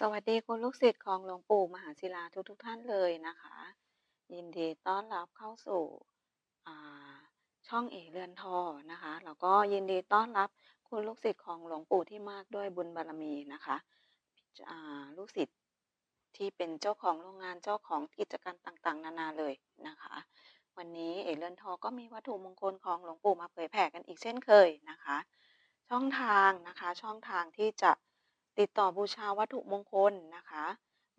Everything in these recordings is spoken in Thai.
สวัสดีคุณลูกศิษย์ของหลวงปู่มหาศิลาทุกๆท่านเลยนะคะ ยินดีต้อนรับเข้าสู่ช่องเอเรือนทอนะคะแล้วก็ยินดีต้อนรับคุณลูกศิษย์ของหลวงปู่ที่มากด้วยบุญบารมีนะคะอ่าลูกศิษย์ที่เป็นเจ้าของโรงงานเจ้าของกิจการต่างๆ นานาเลยนะคะ วันนี้เอเรือนทอก็มีวัตถุมงคลของหลวงปู่มาเผยแผ่กันอีกเช่นเคยนะคะ ช่องทางนะคะช่องทางที่จะ ติดต่อบูชาวัตถุมงคลนะคะ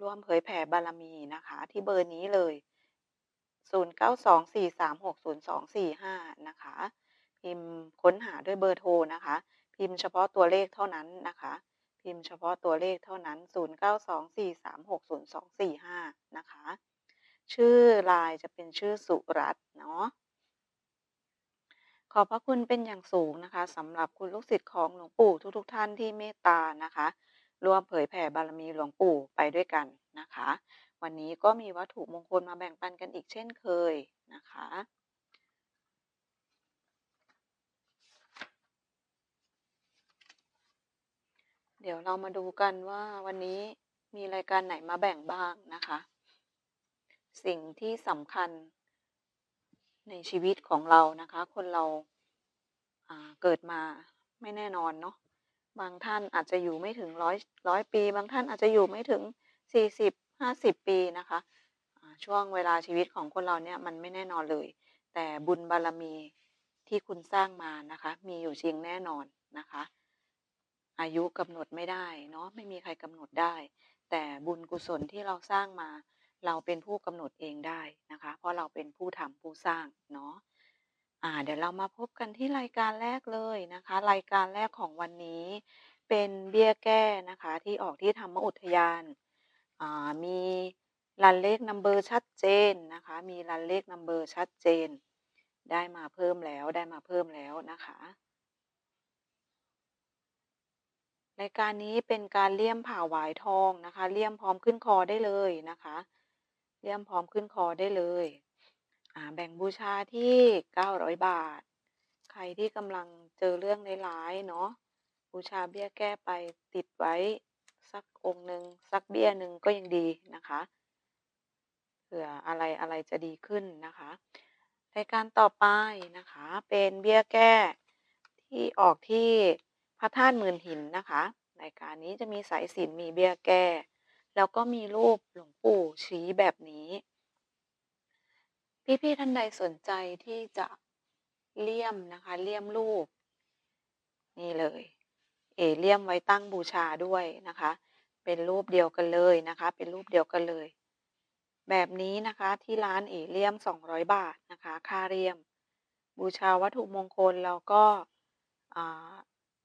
ร่วมเผยแผ่บารมีนะคะ ที่เบอร์นี้เลย 0924360245 นะคะ พิมพ์ค้นหาด้วยเบอร์โทรนะคะ พิมพ์เฉพาะตัวเลขเท่านั้นนะคะ พิมพ์เฉพาะตัวเลขเท่านั้น 0924360245 นะคะ ชื่อลน์จะเป็นชื่อสุรัตน์เนาะขอบพระคุณเป็นอย่างสูงนะคะสำหรับคุณลูกศิษย์ของหลวงปู่ทุกๆท่านที่เมตตานะคะ ร่วมเผยแผ่บารมีหลวงปู่ไปด้วยกันนะคะ วันนี้ก็มีวัตถุมงคลมาแบ่งปันกันอีกเช่นเคยนะคะ เดี๋ยวเรามาดูกันว่าวันนี้มีรายการไหนมาแบ่งบ้างนะคะ สิ่งที่สำคัญในชีวิตของเรานะคะ คนเราอ่าเกิดมาไม่แน่นอนเนาะ บางท่านอาจจะอยู่ไม่ถึงร้อยร้อยปี บางท่านอาจจะอยู่ไม่ถึงสี่สิบห้าสิบปีนะคะช่วงเวลาชีวิตของคนเราเนี่ยมันไม่แน่นอนเลย แต่บุญบารมีที่คุณสร้างมานะคะ มีอยู่จริงแน่นอนนะคะ อายุกำหนดไม่ได้เนาะไม่มีใครกำหนดได้ แต่บุญกุศลที่เราสร้างมา เราเป็นผู้กำหนดเองได้นะคะ เพราะเราเป็นผู้ทำผู้สร้างเนาะ อ่า เดี๋ยวเรามาพบกันที่รายการแรกเลยนะคะ รายการแรกของวันนี้ เป็นเบี้ยแก้นะคะ ที่ออกที่ธรรมอุทยาน อ่า มีรันเลขนัมเบอร์ชัดเจนนะคะ มีรันเลขนัมเบอร์ชัดเจน ได้มาเพิ่มแล้วได้มาเพิ่มแล้วนะคะ รายการนี้เป็นการเลี่ยมผ่าหวายทองนะคะ เลี่ยมพร้อมขึ้นคอได้เลยนะคะ เลี่ยมพร้อมขึ้นคอได้เลย อ่า แบ่งบูชาที่ 900 บาท ใครที่กำลังเจอเรื่องร้ายๆเนาะ บูชาเบี้ยแก้ไปติดไว้ สักองค์หนึ่งสักเบี้ยหนึ่งก็ยังดีนะคะเผื่ออะไรอะไรจะดีขึ้นนะคะรายการต่อไปนะคะ เป็นเบี้ยแก้ที่ออกที่พระธาตุหมื่นหินนะคะรายการนี้จะมีสายสินมีเบี้ยแก้ แล้วก็มีรูปหลวงปู่ชี้แบบนี้ พี่ ๆ ท่านใดสนใจที่จะเลี่ยมนะคะ เลี่ยมรูป นี่เลย เอเลี่ยมไว้ตั้งบูชาด้วยนะคะ เป็นรูปเดียวกันเลยนะคะ เป็นรูปเดียวกันเลย แบบนี้นะคะที่ร้านเอเลี่ยม 200 บาทนะคะ ค่าเลี่ยม บูชาวัตถุมงคลแล้วก็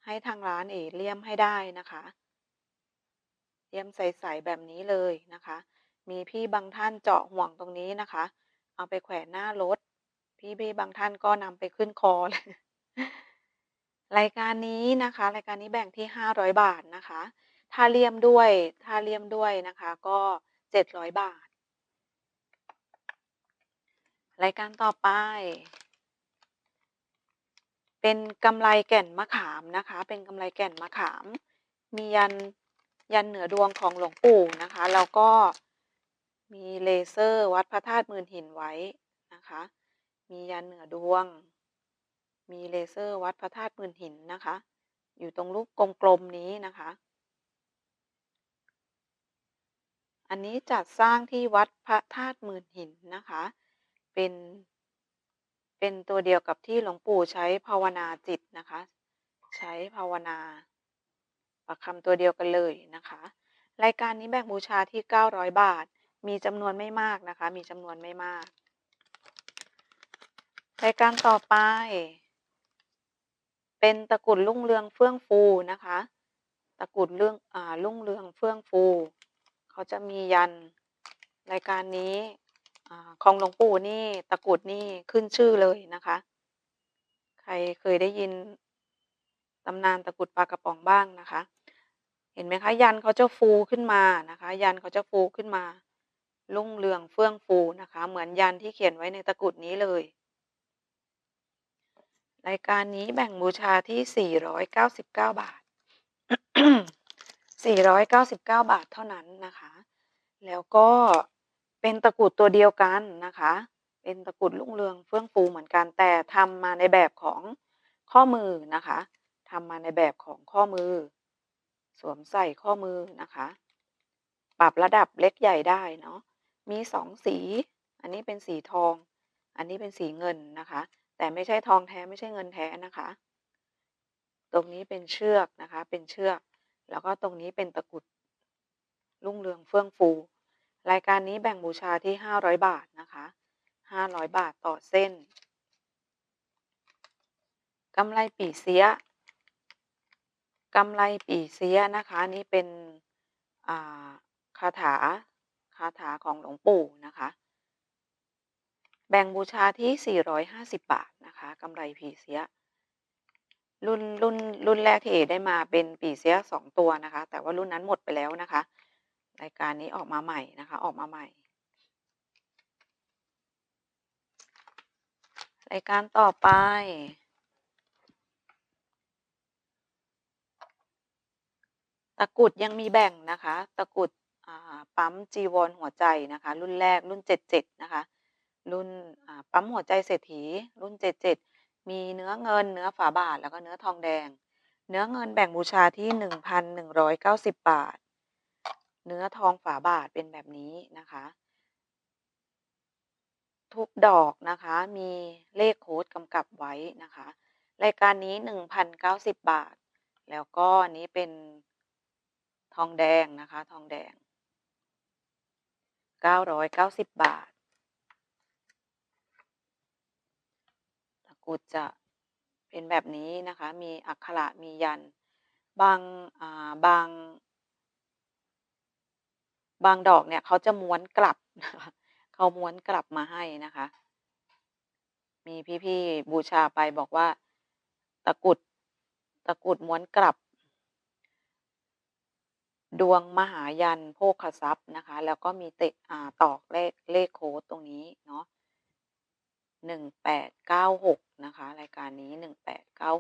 ให้ทางร้านเอเลี่ยมให้ได้นะคะเลี่ยมใสๆแบบนี้เลยนะคะ มีพี่บางท่านเจาะห่วงตรงนี้นะคะ เอาไปแขวนหน้ารถ พี่ๆบางท่านก็นำไปขึ้นคอเลยรายการนี้นะคะ รายการนี้แบ่งที่ 500 บาทนะคะ ถ้าเลี่ยมด้วยถ้าเลี่ยมด้วยนะคะ ก็ 700 บาท รายการต่อไป เป็นกำไรแก่นมะขามนะคะ เป็นกำไรแก่นมะขาม มียันยันเหนือดวงของหลวงปู่นะคะ แล้วก็ มีเลเซอร์วัดพระธาตุหมื่นหินไว้นะคะ มียันเหนือดวง มีเลเซอร์วัดพระธาตุหมื่นหินนะคะ อยู่ตรงรูปกลมๆนี้นะคะ อันนี้จัดสร้างที่วัดพระธาตุหมื่นหินนะคะ เป็น เป็นตัวเดียวกับที่หลวงปู่ใช้ภาวนาจิตนะคะ ใช้ภาวนาประคำตัวเดียวกันเลยนะคะ รายการนี้แบ่งบูชาที่ 900 บาท มีจำนวนไม่มากนะคะ มีจำนวนไม่มากรายการต่อไป เป็นตะกุดรุ่งเรืองเฟื่องฟูนะคะ ตะกุดเรื่องอ่ารุ่งเรืองเฟื่องฟู เขาจะมียันรายการนี้อของหลวงปู่นี่ตะกุดนี่ขึ้นชื่อเลยนะคะ ใครเคยได้ยินตำนานตะกุดปลากระป๋องบ้างนะคะ เห็นไหมคะ ยันเขาจะฟูขึ้นมานะคะ ยันเขาจะฟูขึ้นมา รุ่งเรืองเฟื่องฟูนะคะ เหมือนยันที่เขียนไว้ในตะกรุดนี้เลย รายการนี้แบ่งบูชาที่ 499 บาท 499 บาทเท่านั้นนะคะ แล้วก็เป็นตะกรุดตัวเดียวกันนะคะ เป็นตะกรุดรุ่งเรืองเฟื่องฟูเหมือนกัน แต่ทำมาในแบบของข้อมือนะคะทำมาในแบบของข้อมือ สวมใส่ข้อมือนะคะ ปรับระดับเล็กใหญ่ได้เนาะ มี2สี อันนี้เป็นสีทอง อันนี้เป็นสีเงินนะคะ แต่ไม่ใช่ทองแท้ไม่ใช่เงินแท้นะคะ ตรงนี้เป็นเชือกนะคะ เป็นเชือก แล้วก็ตรงนี้เป็นตะกุดรุ่งเรืองเฟื่องฟู รายการนี้แบ่งบูชาที่ 500 บาทนะคะ500 บาทต่อเส้นกำไลปีเสียกำไลปีเสียนะคะ นี่เป็นคาถา คาถาของหลวงปู่นะคะ แบ่งบูชาที่ 450 บาทนะคะกำไรปี่เสีย รุ่นรุ่นรุ่นแรกที่เอได้มาเป็นปีเสีย2ตัวนะคะ แต่ว่ารุ่นนั้นหมดไปแล้วนะคะ รายการนี้ออกมาใหม่นะคะ ออกมาใหม่รายการต่อไป ตะกุดยังมีแบ่งนะคะ ตะกุด ปั๊มจีวรหัวใจนะคะ รุ่นแรกรุ่น 77 นะคะ รุ่นปั๊มหัวใจเศรษฐี รุ่น 77 มีเนื้อเงินเนื้อฝาบาทแล้วก็เนื้อทองแดง เนื้อเงินแบ่งบูชาที่ 1,190 บาท เนื้อทองฝาบาทเป็นแบบนี้นะคะ ทุกดอกนะคะมีเลขโค้ดกำกับไว้นะคะ รายการนี้ 1,090 บาท แล้วก็อันนี้เป็นทองแดงนะคะ ทองแดง 990 บาทตะกุดจะเป็นแบบนี้นะคะ มีอักขระมียัน บางาบาง บางดอกเนี่ยเขาจะม้วนกลับนะคะเขาม้วนกลับมาให้นะคะ มีพี่ๆบูชาไปบอกว่า ตะกุดตะกุดม้วนกลับ ดวงมหายันโภคทรัพย์นะคะ แล้วก็มีเตะอ่าตอกเลขเลขโค้ดตรงนี้เนาะ1896นะคะ รายการนี้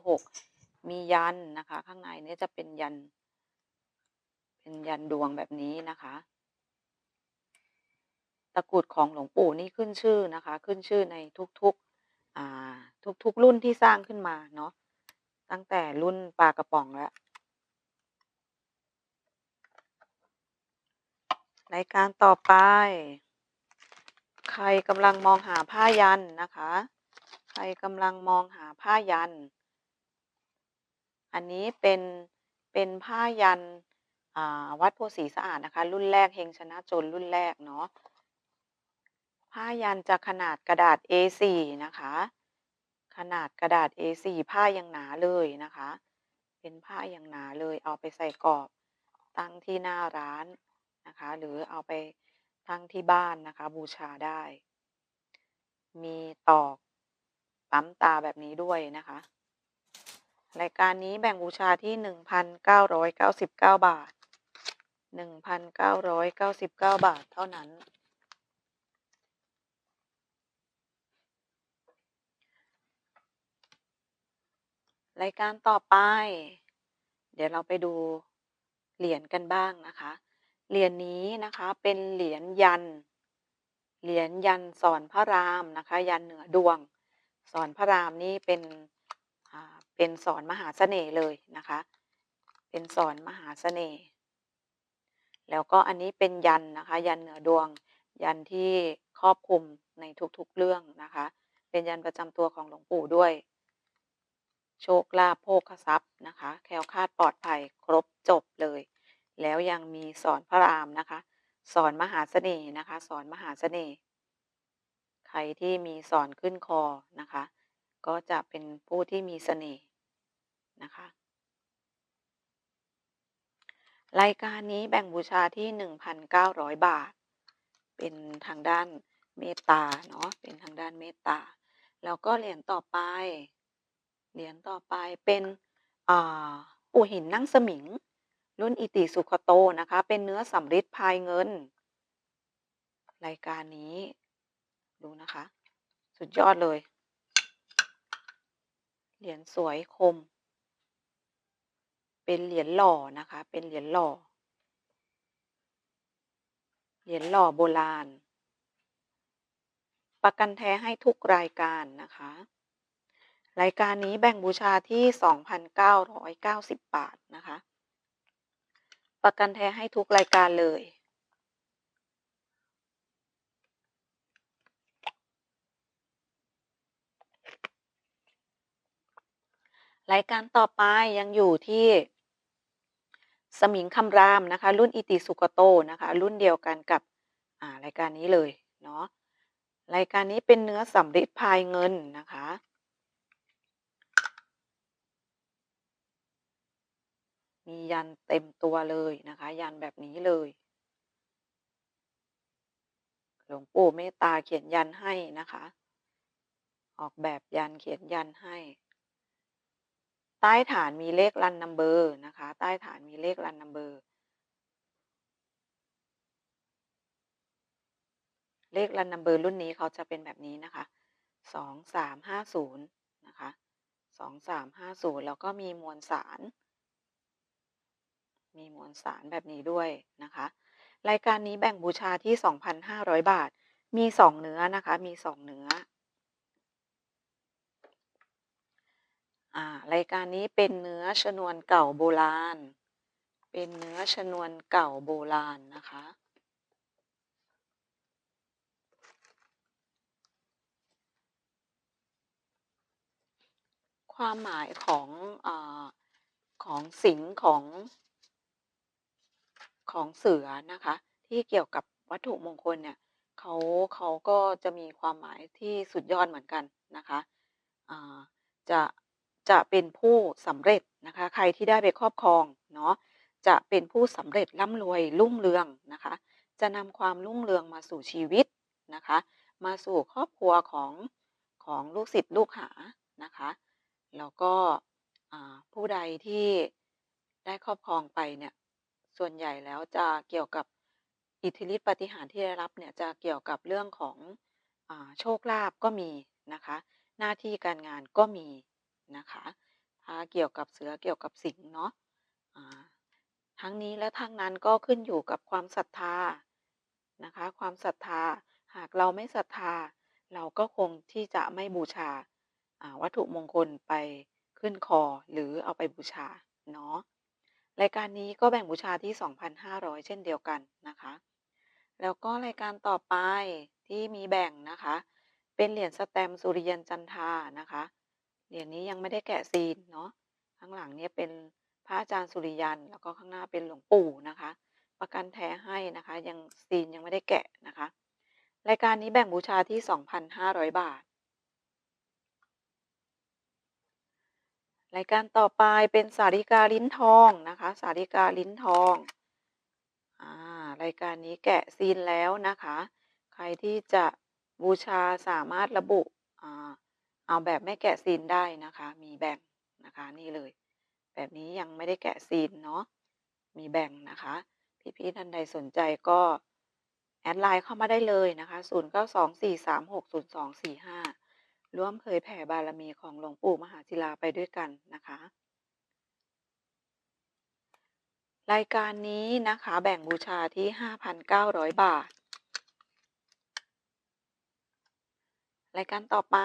1896มียันนะคะ ข้างในนี่จะเป็นยัน เป็นยันดวงแบบนี้นะคะ ตะกรุดของหลวงปู่นี่ขึ้นชื่อนะคะ ขึ้นชื่อในทุกๆอ่าทุกๆรุ่นที่สร้างขึ้นมาเนาะตั้งแต่รุ่นปลากระป๋องแล้ว รายการต่อไป ใครกำลังมองหาผ้ายันนะคะ ใครกำลังมองหาผ้ายัน อันนี้เป็นเป็นผ้ายันอ่าวัดโพธิ์ศรีสะอาดนะคะ รุ่นแรกเฮงชนะจนรุ่นแรกเนาะผ้ายันจะขนาดกระดาษ A4 นะคะ ขนาดกระดาษ A4 ผ้ายังหนาเลยนะคะ เป็นผ้าย่างหนาเลยเอาไปใส่กรอบ ตั้งที่หน้าร้าน นะคะ หรือเอาไปตั้งที่บ้านนะคะ บูชาได้ มีตอกปั๊มตาแบบนี้ด้วยนะคะ รายการนี้แบ่งบูชาที่1,999บาท1,999บาทเท่านั้น รายการต่อไป เดี๋ยวเราไปดูเหรียญกันบ้างนะคะ เหรียญนี้นะคะเป็นเหรียญยัน เหรียญยันสอนพระรามนะคะ ยันเหนือดวง สอนพระรามนี่เป็นเป็นสอนมหาเสน่ห์เลยนะคะ เป็นสอนมหาเสน่ห์แล้วก็อันนี้เป็นยันนะคะ ยันเหนือดวง ยันที่ครอบคลุมในทุกๆเรื่องนะคะ เป็นยันประจำตัวของหลวงปู่ด้วย โชคลาภโภคทรัพย์นะคะ แคล้วคลาดปลอดภัยครบจบเลย ยังมีสอนพระรามนะคะ สอนมหาเสน่ห์นะคะ สอนมหาเสน่ห์ใครที่มีสอนขึ้นคอนะคะ ก็จะเป็นผู้ที่มีเสน่ห์นะคะ รายการนี้แบ่งบูชาที่ 1,900 บาท เป็นทางด้านเมตตาเนาะเป็นทางด้านเมตตาแล้วก็เหรียญต่อไป เหรียญต่อไปเป็นปู่หินนั่งสมิง รุ่นอิติสุขโตนะคะ เป็นเนื้อสำริดพายเงิน รายการนี้ ดูนะคะ สุดยอดเลย เหรียญสวยคม เป็นเหรียญหล่อนะคะ เป็นเหรียญหล่อ เหรียญหล่อโบราณ ประกันแท้ให้ทุกรายการนะคะ รายการนี้แบ่งบูชาที่ 2,990 บาทนะคะ ประกันแท้ให้ทุกรายการเลย รายการต่อไปยังอยู่ที่ สมิงคำรามนะคะ รุ่นอิติสุกโตนะคะ รุ่นเดียวกันกับรายการนี้เลยเนาะรายการนี้เป็นเนื้อสำริดพายเงินนะคะ มียันเต็มตัวเลยนะคะ ยันแบบนี้เลย หลวงปู่เมตตาเขียนยันให้นะคะ ออกแบบยันเขียนยันให้ ใต้ฐานมีเลขรันนัมเบอร์นะคะ ใต้ฐานมีเลขรันนัมเบอร์ เลขรันนัมเบอร์รุ่นนี้เขาจะเป็นแบบนี้นะคะสองสามห้าศูนย์นะคะสองสามห้าศูนย์แล้วก็มีมวลสาร มีมวลสารแบบนี้ด้วยนะคะ รายการนี้แบ่งบูชาที่ 2,500 บาท มีสองเนื้อนะคะ มีสองเนื้ออ่ารายการนี้เป็นเนื้อชนวนเก่าโบราณ เป็นเนื้อชนวนเก่าโบราณนะคะ ความหมายของอาของสิงของ ของเสือนะคะ ที่เกี่ยวกับวัตถุมงคลเนี่ยเขาเขาก็จะมีความหมายที่สุดยอดเหมือนกันนะคะจะจะเป็นผู้สำเร็จนะคะ ใครที่ได้ไปครอบครองเนาะจะเป็นผู้สำเร็จร่ำรวยรุ่งเรืองนะคะ จะนำความรุ่งเรืองมาสู่ชีวิตนะคะ มาสู่ครอบครัวของของลูกศิษย์ลูกหานะคะแล้วก็ผู้ใดที่ได้ครอบครองไปเนี่ย ส่วนใหญ่แล้วจะเกี่ยวกับอิทธิฤทธิปฏิหารที่ได้รับเนี่ยจะเกี่ยวกับเรื่องของอโชคลาภก็มีนะคะ หน้าที่การงานก็มีนะคะถ้าเกี่ยวกับเสือเกี่ยวกับสิงเนาะทั้งนี้และทั้งนั้นก็ขึ้นอยู่กับความศรัทธานะคะ ความศรัทธาหากเราไม่ศรัทธา เราก็คงที่จะไม่บูชาวัตถุมงคลไปขึ้นคอหรือเอาไปบูชาเนาะ รายการนี้ก็แบ่งบูชาที่ 2,500 เช่นเดียวกันนะคะ แล้วก็รายการต่อไปที่มีแบ่งนะคะ เป็นเหรียญสแตมสุริยันจันทานะคะ เหรียญนี้ยังไม่ได้แกะซีนเนาะ ข้างหลังเนี่ยเป็นพระอาจารย์สุริยัน แล้วก็ข้างหน้าเป็นหลวงปู่นะคะ ประกันแท้ให้นะคะ ยังซีนยังไม่ได้แกะนะคะ รายการนี้แบ่งบูชาที่ 2,500 บาท รายการต่อไปเป็นสาริกาลิ้นทองนะคะ สาริกาลิ้นทองอ่ารายการนี้แกะซีนแล้วนะคะ ใครที่จะบูชาสามารถระบุอ่าเอาแบบไม่แกะซีนได้นะคะ มีแบ่งนะคะนี่เลย แบบนี้ยังไม่ได้แกะซีนเนาะมีแบ่งนะคะ พี่ๆท่านใดสนใจก็แอดไลน์เข้ามาได้เลยนะคะ 0924360245 ร่วมเผยแผ่บารมีของหลวงปู่มหาศิลาไปด้วยกันนะคะ รายการนี้นะคะแบ่งบูชาที่ 5,900 บาท รายการต่อไป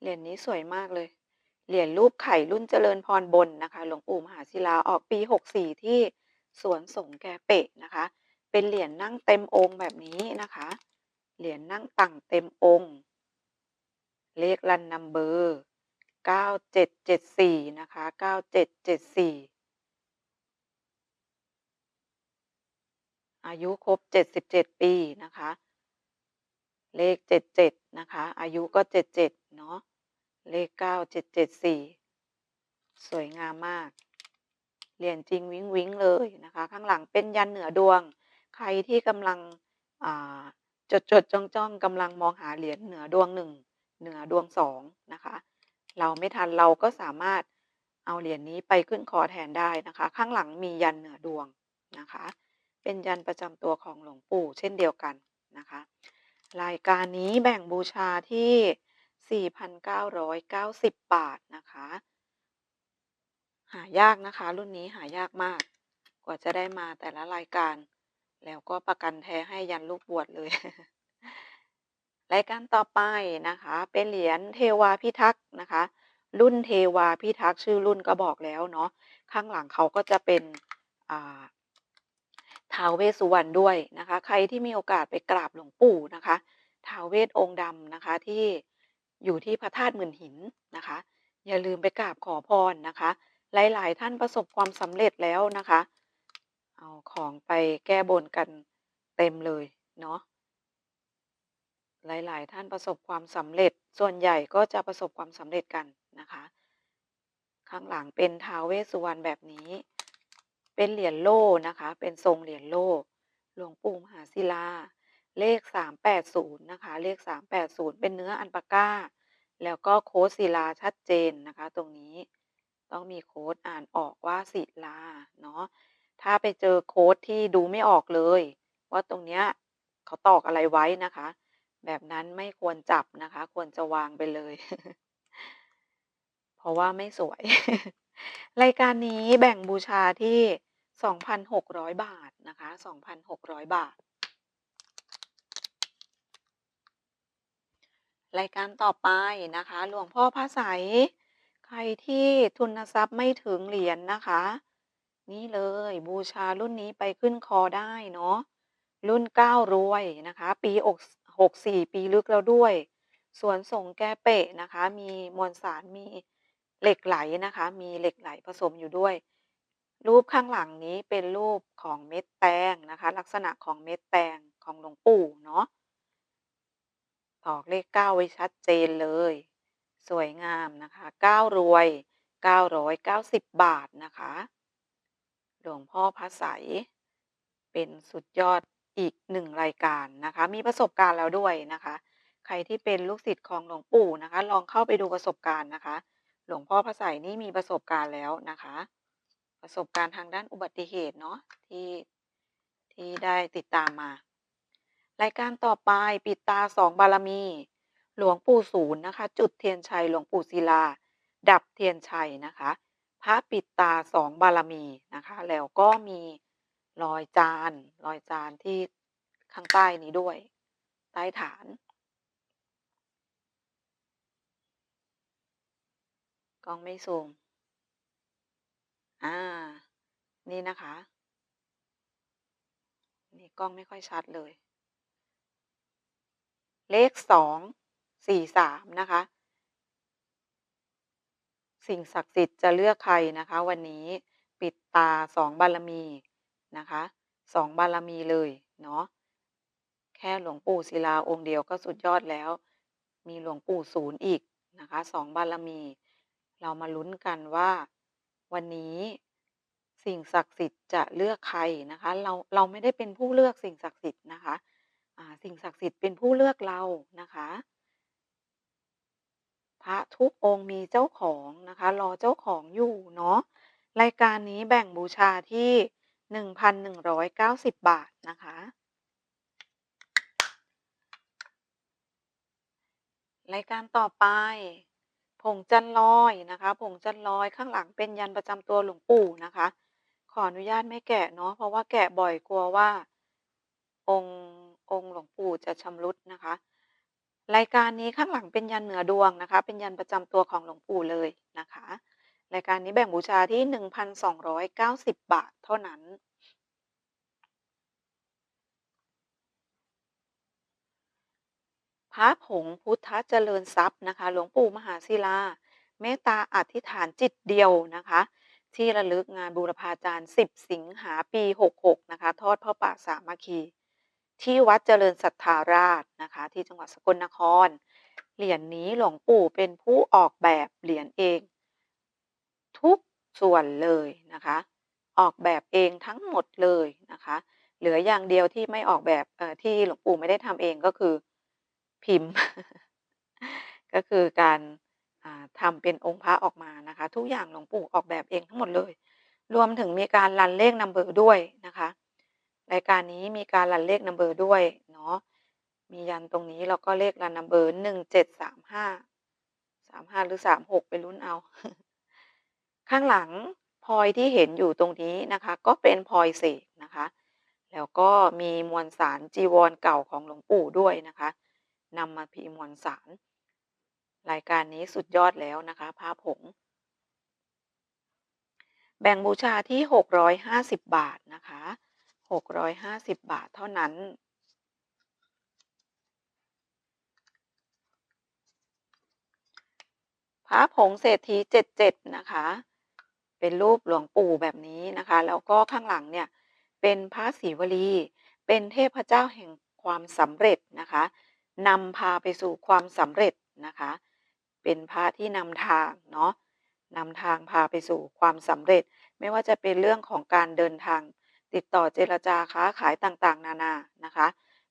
เหรียญนี้สวยมากเลย เหรียญรูปไข่รุ่นเจริญพรบนนะคะ หลวงปู่มหาศิลาออกปี 64 ที่สวนสงแกเปะนะคะ เป็นเหรียญนั่งเต็มองค์แบบนี้นะคะ เหรียญนั่งตั้งเต็มองค์ เลขรันนัมเบอร์9774นะคะ9774อายุครบ77ปีนะคะ เลข77นะคะ อายุก็77เนาะเลข9774สวยงามมาก เหรียญจริงวิ้งวิ้งเลยนะคะ ข้างหลังเป็นยันเหนือดวง ใครที่กำลังจดจดจ้องจ้องกำลังมองหาเหรียญเหนือดวงหนึ่ง เหนือดวงสองนะคะ เราไม่ทันเราก็สามารถเอาเหรียญนี้ไปขึ้นคอแทนได้นะคะ ข้างหลังมียันเหนือดวงนะคะ เป็นยันประจำตัวของหลวงปู่เช่นเดียวกันนะคะ รายการนี้แบ่งบูชาที่ 4,990 บาทนะคะ หายากนะคะ รุ่นนี้หายากมาก กว่าจะได้มาแต่ละรายการ แล้วก็ประกันแท้ให้ยันลูกบวชเลย รายการต่อไปนะคะ เป็นเหรียญเทวาพิทักษ์นะคะ รุ่นเทวาพิทักษ์ชื่อรุ่นก็บอกแล้วเนาะข้างหลังเขาก็จะเป็นท้าวเวสสุวรรณด้วยนะคะ ใครที่มีโอกาสไปกราบหลวงปู่นะคะท้าวเวสองค์ดำนะคะที่อยู่ที่พระธาตุหมื่นหินนะคะ อย่าลืมไปกราบขอพรนะคะ หลาย ๆ ท่านประสบความสำเร็จแล้วนะคะ เอาของไปแก้บนกันเต็มเลยเนาะ หลาย ๆ ท่านประสบความสำเร็จ ส่วนใหญ่ก็จะประสบความสำเร็จกันนะคะ ข้างหลังเป็นท้าวเวสสุวรรณแบบนี้ เป็นเหรียญโล่นะคะ เป็นทรงเหรียญโล่หลวงปู่มหาศิลา เลข 380 นะคะ เลข 380 เป็นเนื้ออัลปาก้า แล้วก็โค้ดศิลาชัดเจนนะคะ ตรงนี้ต้องมีโค้ดอ่านออกว่าศิลาเนาะ ถ้าไปเจอโค้ดที่ดูไม่ออกเลย ว่าตรงเนี้ยเขาตอกอะไรไว้นะคะ แบบนั้นไม่ควรจับนะคะ ควรจะวางไปเลย เพราะว่าไม่สวย รายการนี้แบ่งบูชาที่ 2,600 บาทนะคะ 2,600 บาท รายการต่อไปนะคะ หลวงพ่อพระไสใครที่ทุนทรัพย์ไม่ถึงเหรียญนะคะ นี่เลยบูชารุ่นนี้ไปขึ้นคอได้เนาะรุ่น9รวยนะคะ ปีอก 64 ปีลึกแล้วด้วย สวนสงฆ์แก้เปะนะคะ มีมวลสารมีเหล็กไหลนะคะ มีเหล็กไหลผสมอยู่ด้วย รูปข้างหลังนี้เป็นรูปของเม็ดแตงนะคะ ลักษณะของเม็ดแตงของหลวงปู่เนาะตอกเลข9ไว้ชัดเจนเลย สวยงามนะคะ9รวย990บบาทนะคะ หลวงพ่อพระไสยเป็นสุดยอด อีกหนึ่งรายการนะคะ มีประสบการณ์แล้วด้วยนะคะ ใครที่เป็นลูกศิษย์ของหลวงปู่นะคะ ลองเข้าไปดูประสบการณ์นะคะ หลวงพ่อพระไสยนี่มีประสบการณ์แล้วนะคะ ประสบการณ์ทางด้านอุบัติเหตุเนาะที่ที่ได้ติดตามมา รายการต่อไปปิดตา2บารมี หลวงปู่ศูนย์นะคะ จุดเทียนชัยหลวงปู่ศิลา ดับเทียนชัยนะคะ พระปิดตา2บารมีนะคะ แล้วก็มี รอยจาน รอยจานที่ข้างใต้นี้ด้วย ใต้ฐาน กล้องไม่ซูมอานี่นะคะ นี่กล้องไม่ค่อยชัดเลย เลข2 4 3นะคะ สิ่งศักดิ์สิทธิ์จะเลือกใครนะคะ วันนี้ปิดตา2บารมี นะคะ2บารมีเลยเนาะแค่หลวงปู่ศิลาองค์เดียวก็สุดยอดแล้ว มีหลวงปู่ศูนย์อีกนะคะ2บารมี เรามาลุ้นกันว่า วันนี้สิ่งศักดิ์สิทธิ์จะเลือกใครนะคะ เราเราไม่ได้เป็นผู้เลือกสิ่งศักดิ์สิทธิ์นะคะสิ่งศักดิ์สิทธิ์เป็นผู้เลือกเรานะคะ พระทุกองค์มีเจ้าของนะคะ รอเจ้าของอยู่เนาะรายการนี้แบ่งบูชาที่ 1,190บาทนะคะ รายการต่อไปผงจันลอยนะคะผงจันลอยข้างหลังเป็นยันประจำตัวหลวงปู่นะคะ ขออนุญาตไม่แกะเนาะเพราะว่าแกะบ่อยกลัวว่า องค์องค์หลวงปู่จะชำรุดนะคะ รายการนี้ข้างหลังเป็นยันเหนือดวงนะคะ เป็นยันประจำตัวของหลวงปู่เลยนะคะ รายการนี้แบ่งบูชาที่ 1,290 บาทเท่านั้น พระผงพุทธเจริญทรัพย์นะคะ หลวงปู่มหาศิลา เมตตาอธิษฐานจิตเดียวนะคะ ที่ระลึกงานบูรพาจารย์ 10 สิงหาปี 66 นะคะ ทอดพระป่าสามัคคี ที่วัดเจริญศรัทธาราชนะคะ ที่จังหวัดสกลนคร เหรียญนี้หลวงปู่เป็นผู้ออกแบบเหรียญเอง ทุกส่วนเลยนะคะ ออกแบบเองทั้งหมดเลยนะคะ เหลืออย่างเดียวที่ไม่ออกแบบที่หลวงปู่ไม่ได้ทำเองก็คือพิมพ์ ก็คือการทำเป็นองค์พระออกมานะคะ ทุกอย่างหลวงปู่ออกแบบเองทั้งหมดเลย รวมถึงมีการรันเลขนัมเบอร์ด้วยนะคะรายการนี้มีการรันเลขนัมเบอร์ด้วยเนาะมียันตรงนี้แล้วก็เลขรันนัมเบอร์1735 35หรือ36ไปลุ้นเอา ข้างหลังพลอยที่เห็นอยู่ตรงนี้นะคะ ก็เป็นพลอยเสกนะคะ แล้วก็มีมวลสารจีวรเก่าของหลวงปู่ด้วยนะคะนำมาพิมพ์มวลสาร รายการนี้สุดยอดแล้วนะคะพระผง แบ่งบูชาที่ 650 บาทนะคะ 650 บาทเท่านั้นพระผงเศรษฐี77นะคะ เป็นรูปหลวงปู่แบบนี้นะคะ แล้วก็ข้างหลังเนี่ยเป็นพระศรีวลี เป็นเทพเจ้าแห่งความสำเร็จนะคะนำพาไปสู่ความสำเร็จนะคะ เป็นพระที่นำทางเนาะนำทางพาไปสู่ความสำเร็จ ไม่ว่าจะเป็นเรื่องของการเดินทาง ติดต่อเจรจาค้าขายต่างๆ นานานะคะ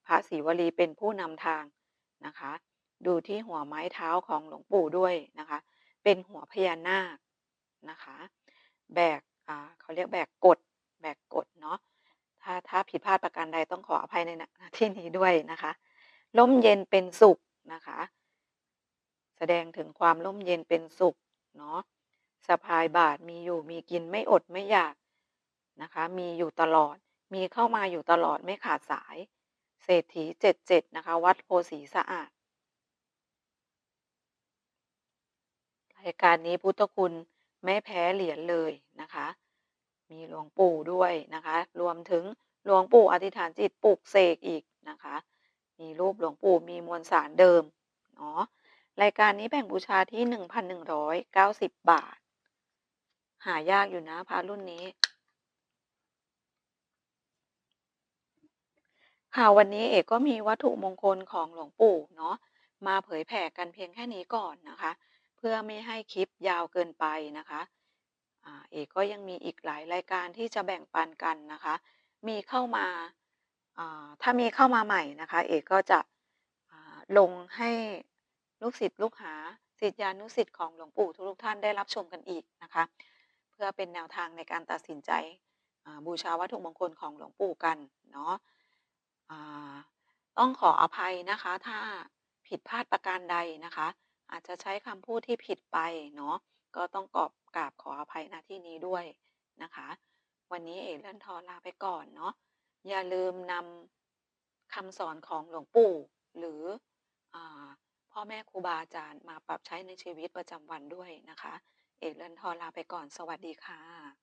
พระศรีวลีเป็นผู้นำทางนะคะ ดูที่หัวไม้เท้าของหลวงปู่ด้วยนะคะ เป็นหัวพญานาคนะคะ แบกอ่าเขาเรียกแบกกฎแบกกฎเนาะถ้าถ้าผิดพลาดประการใดต้องขออภัยในที่นี้ด้วยนะคะ ร่มเย็นเป็นสุขนะคะ แสดงถึงความร่มเย็นเป็นสุขเนาะสะพายบาทมีอยู่มีกินไม่อดไม่อยากนะคะ มีอยู่ตลอด มีเข้ามาอยู่ตลอดไม่ขาดสาย เศรษฐีเจ็ดเจ็ดนะคะ วัดโพสีสะอาดรายการนี้พุทธคุณ ไม่แพ้เหรียญเลยนะคะ มีหลวงปู่ด้วยนะคะ รวมถึงหลวงปู่อธิษฐานจิตปลุกเสกอีกนะคะ มีรูปหลวงปู่มีมวลสารเดิมเนาะรายการนี้แบ่งบูชาที่ 1,190 บาท หายากอยู่นะพระรุ่นนี้ ค่ะวันนี้เอกก็มีวัตถุมงคลของหลวงปู่เนาะมาเผยแผ่กันเพียงแค่นี้ก่อนนะคะ พื่อไม่ให้คลิปยาวเกินไปนะคะอ่าเอกก็ยังมีอีกหลายรายการที่จะแบ่งปันกันนะคะ มีเข้ามาถ้ามีเข้ามาใหม่นะคะ เอกก็จะลงให้ลูกศิษย์ลูกหาศิษยานุศิษย์ของหลวงปู่ทุกท่านได้รับชมกันอีกนะคะ เพื่อเป็นแนวทางในการตัดสินใจบูชาวัตถุมงคลของหลวงปู่กันเนาะต้องขออภัยนะคะ ถ้าผิดพลาดประการใดนะคะ อาจจะใช้คำพูดที่ผิดไปเนาะก็ต้องกอบกราบขออภัยณที่นี้ด้วยนะคะ วันนี้เอเล่นทอลาไปก่อนเนาะอย่าลืมนำคำสอนของหลวงปู่หรืออพ่อแม่ครูบาอาจารย์มาปรับใช้ในชีวิตประจำวันด้วยนะคะ เอเล่นทอลาไปก่อนสวัสดีค่ะ